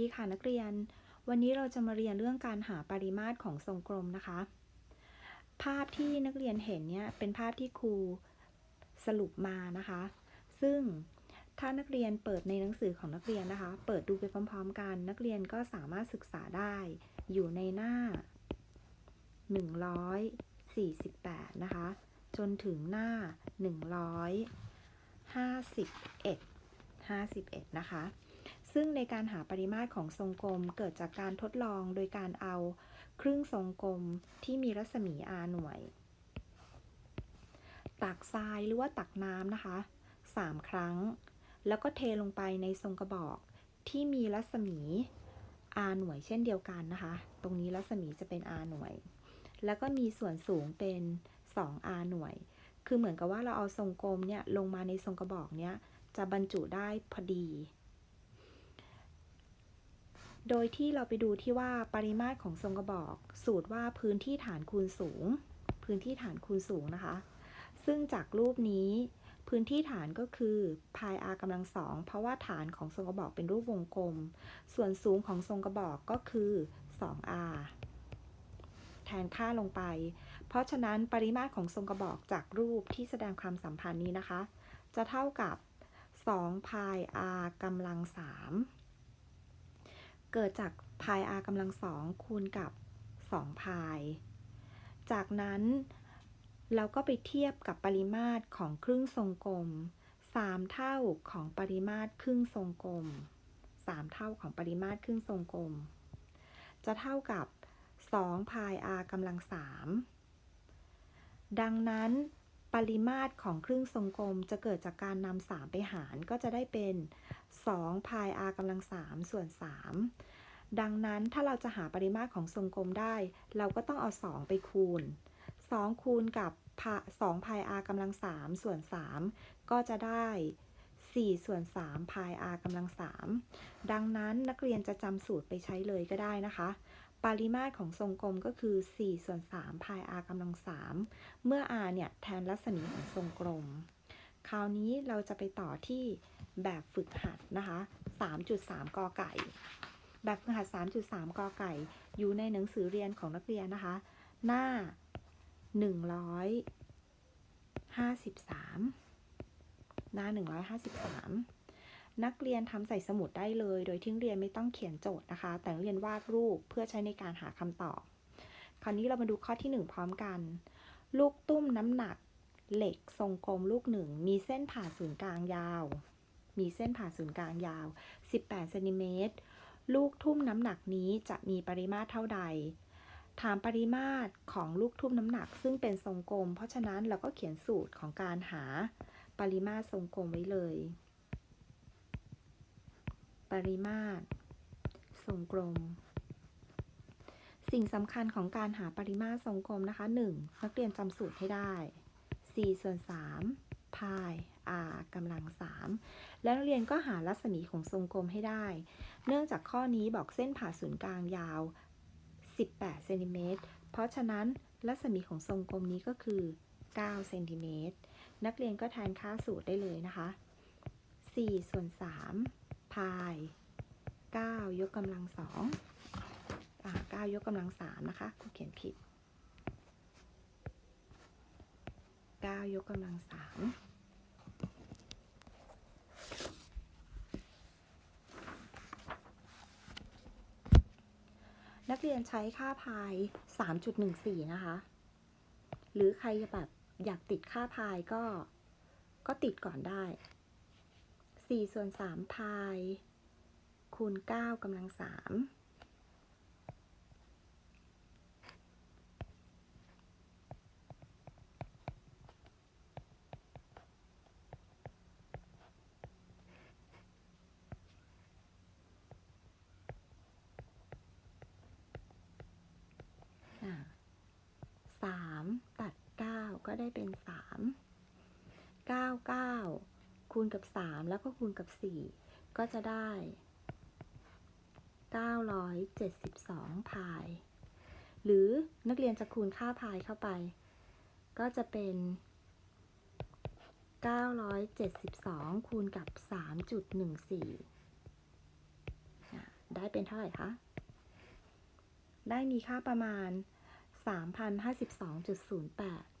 ดีค่ะนักเรียน วันนี้เราจะมาเรียนเรื่องการหาปริมาตรของทรงกลมนะคะ ภาพที่นักเรียนเห็นเนี่ยเป็นภาพที่ครูสรุปมานะคะ ซึ่งถ้านักเรียนเปิดในหนังสือของนักเรียนนะคะ เปิดดูไปพร้อม ๆ กัน นักเรียนก็สามารถศึกษาได้อยู่ในหน้า 148 นะคะ จนถึงหน้า 151 51 นะคะ ซึ่งในการหาปริมาตรของทรงกลมเกิดจากการทดลองโดยการเอาครึ่งทรงกลมที่มีรัศมี r หน่วย ตักทรายหรือว่าตักน้ำนะคะ 3 ครั้ง แล้วก็เทลงไปในทรงกระบอกที่มีรัศมี r หน่วยเช่นเดียวกันนะคะ ตรงนี้รัศมีจะเป็น r หน่วย แล้วก็มีส่วนสูงเป็น 2r หน่วย คือเหมือนกับว่าเราเอาทรงกลมเนี่ยลงมาในทรงกระบอกเนี้ยจะบรรจุได้พอดี โดยที่เราไปดูที่ว่าปริมาตรของทรงกระบอก สูตรว่าพื้นที่ฐานคูณสูง พื้นที่ฐานคูณสูงนะคะ ซึ่งจากรูปนี้พื้นที่ฐานก็คือ pi r กำลังสอง เพราะว่าฐานของทรงกระบอกเป็นรูปวงกลม ส่วนสูงของทรงกระบอกก็คือ 2r แทนค่าลงไป เพราะฉะนั้นปริมาตรของทรงกระบอกจากรูปที่แสดงความสัมพันธ์นี้นะคะ จะเท่ากับ2 pi r กำลัง3 เกิดจาก pi r กำลัง2คูณกับ2 pi จากนั้นเราก็ไปเทียบกับปริมาตรของครึ่งทรงกลม 3 เท่าของปริมาตรครึ่งทรงกลม 3 เท่าของปริมาตรครึ่งทรงกลม จะเท่ากับ2 pi r กำลัง3ดังนั้น ปริมาตรของครึ่งทรงกลมจะเกิดจากการนำ3ไปหารก็จะได้เป็น2 pi r กำลัง 3 ส่วน 3 ดังนั้นถ้าเราจะหาปริมาตรของทรงกลมได้ เราก็ต้องเอา 2 ไปคูณ 2 คูณกับ2 pi r กำลัง 3 ส่วน 3 ก็จะได้ 4 ส่วน3 pi r กำลัง 3 ดังนั้นนักเรียนจะจำสูตรไปใช้เลยก็ได้นะคะ ปริมาตรของทรงกลมก็คือ 4 ส่วน3 pi r กำลัง 3 เมื่อ r เนี่ยแทนรัศมีของทรงกลม คราวนี้เราจะไปต่อที่แบบฝึกหัดนะคะ 3.3 กอไก่ แบบฝึกหัด 3.3 กอไก่ อยู่ในหนังสือเรียนของนักเรียนนะคะ หน้า 153 หน้า 153 นักเรียนทำใส่สมุดได้เลย โดยที่เรียนไม่ต้องเขียนโจทย์นะคะ แต่เรียนวาดรูปเพื่อใช้ในการหาคำตอบ คราวนี้เรามาดูข้อที่ 1 พร้อมกัน ลูกตุ้มน้ำหนักเหล็กทรงกลมลูกหนึ่งมีเส้นผ่าศูนย์กลางยาว มีเส้นผ่าศูนย์กลางยาว 18เซนติเมตร ลูกทุ่มน้ำหนักนี้จะมีปริมาตรเท่าใด ถามปริมาตรของลูกทุ่มน้ำหนักซึ่งเป็นทรงกลม เพราะฉะนั้นเราก็เขียนสูตรของการหาปริมาตรทรงกลมไว้เลย ริมาตรทรงกลม สิ่งสำคัญของการหาปริมาตรทรงกลมนะคะ 1. นักเรียนจำสูตรให้ได้ 4 ส่วน3 pi r กำลัง 3 และนักเรียนก็หารัศมีของทรงกลมให้ได้ เนื่องจากข้อนี้บอกเส้นผ่าศูนย์กลางยาว 18เซนติเมตรเพราะฉะนั้นรัศมีของทรงกลมนี้ก็คือ 9 เซนติเมตร นักเรียนก็แทนค่าสูตรได้เลยนะคะ 4 ส่วน 3 pi 9ยกกำลัง2อ่า9ยกกำลัง3นะคะครูเขียนผิด9ยกกำลัง3นักเรียนใช้ค่าพาย 3.14 นะคะ หรือใครแบบอยากติดค่าพายก็ ก็ติดก่อนได้ 4 ส่วน 3 พาย คูณ 9กำลัง3อะสามตัดเก้าก็ได้เป็นสามเก้าเก้า คูณกับสามแล้วก็คูณกับสี่ก็จะได้เก้าร้อยเจ็ดสิบสองพาย หรือนักเรียนจะคูณค่าพายเข้าไป ก็จะเป็นเก้าร้อยเจ็ดสิบสองคูณกับสามจุดหนึ่งสี่ได้เป็นเท่าไหร่คะ ได้มีค่าประมาณ 3,052.08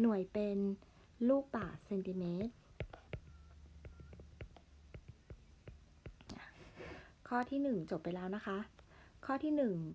หน่วยเป็นลูกบาศก์เซนติเมตร ข้อที่ 1 จบไปแล้วนะคะ ข้อที่ 1